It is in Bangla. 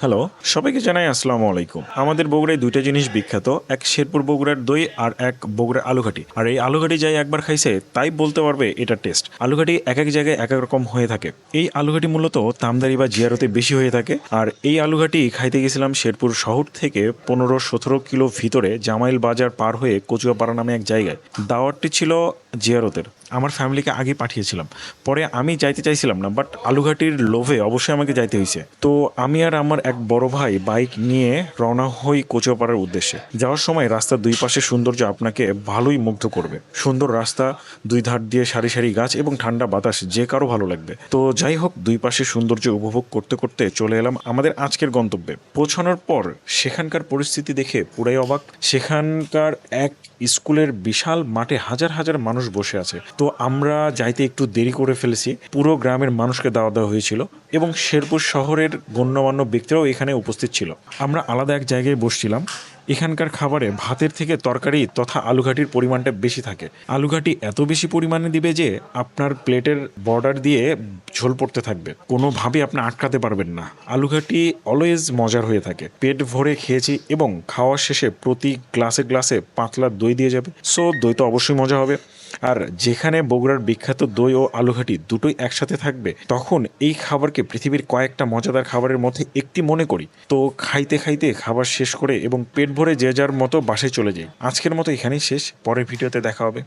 হ্যালো। সবাইকে জানাই আসসালামু আলাইকুম। আমাদের বগুড়ায় দুইটা জিনিস বিখ্যাত, এক শেরপুর বগুড়ার দই আর এক বগুড়ার আলুঘাটি। আর এই আলুঘাটি যাই একবার খাইছে, তাই বলতে পারবে এটা টেস্ট। আলুঘাটি এক এক জায়গায় এক এক রকম হয়ে থাকে। এই আলুঘাটি মূলত তামদারি বা জিয়ারতে বেশি হয়ে থাকে। আর এই আলুঘাটি খাইতে গেছিলাম শেরপুর শহর থেকে পনেরো সতেরো কিলো ভিতরে জামাইল বাজার পার হয়ে কচুয়াপাড়া নামে এক জায়গায়। দাওয়াতটি ছিল জিয়ারতের। আমার ফ্যামিলিকে আগে পাঠিয়েছিলাম। পরে আমি যাইতে চাইছিলাম না বাট আলুঘাটির লোভে অবশ্যই আমাকে যাইতে হয়েছে তো আমি আর আমার এক বড় ভাই বাইক নিয়ে রওনা হই কচুয়াপাড়ার উদ্দেশ্যে। যাওয়ার সময় রাস্তার দুই পাশে সৌন্দর্য আপনাকে ভালোই মুগ্ধ করবে। সুন্দর রাস্তা, দুই ধার দিয়ে সারি সারি গাছ এবং ঠান্ডা বাতাস যে কারও ভালো লাগবে। তো যাই হোক, দুই পাশে সৌন্দর্য উপভোগ করতে করতে চলে এলাম আমাদের আজকের গন্তব্যে। পৌঁছানোর পর সেখানকার পরিস্থিতি দেখে পুরাই অবাক। সেখানকার এক স্কুলের বিশাল মাঠে হাজার হাজার মানুষ বসে আছে। তো আমরা যাইতে একটু দেরি করে ফেলেছি। পুরো গ্রামের মানুষকে দাওয়া দেওয়া হয়েছিল এবং শেরপুর শহরের গণ্যমান্য ব্যক্তিরাও এখানে উপস্থিত ছিল। আমরা আলাদা এক জায়গায় বসছিলাম। এখানকার খাবারে ভাতের থেকে তরকারি তথা আলুঘাটির পরিমাণটা বেশি থাকে। আলুঘাটি এত বেশি পরিমাণে দিবে যে আপনার প্লেটের বর্ডার দিয়ে ঝোল পড়তে থাকবে। কোনোভাবে আপনি আটকাতে পারবেন না। আলুঘাটি অলওয়েজ মজার হয়ে থাকে। পেট ভরে খেয়েছি এবং খাওয়ার শেষে প্রতি গ্লাসে গ্লাসে পাতলা দই দিয়ে যাবে। সো দই তো অবশ্যই মজা হবে। আর যেখানে বগুড়ার বিখ্যাত দই ও আলুঘাটি দুটোই একসাথে থাকবে, তখন এই খাবারকে পৃথিবীর কয়েকটা মজাদার খাবারের মধ্যে একটি মনে করি। তো খাইতে খাইতে খাবার শেষ করে এবং পেট ভরে যে যার মতো বাসায় চলে যাই। আজকের মতো এখানেই শেষ, পরের ভিডিওতে দেখা হবে।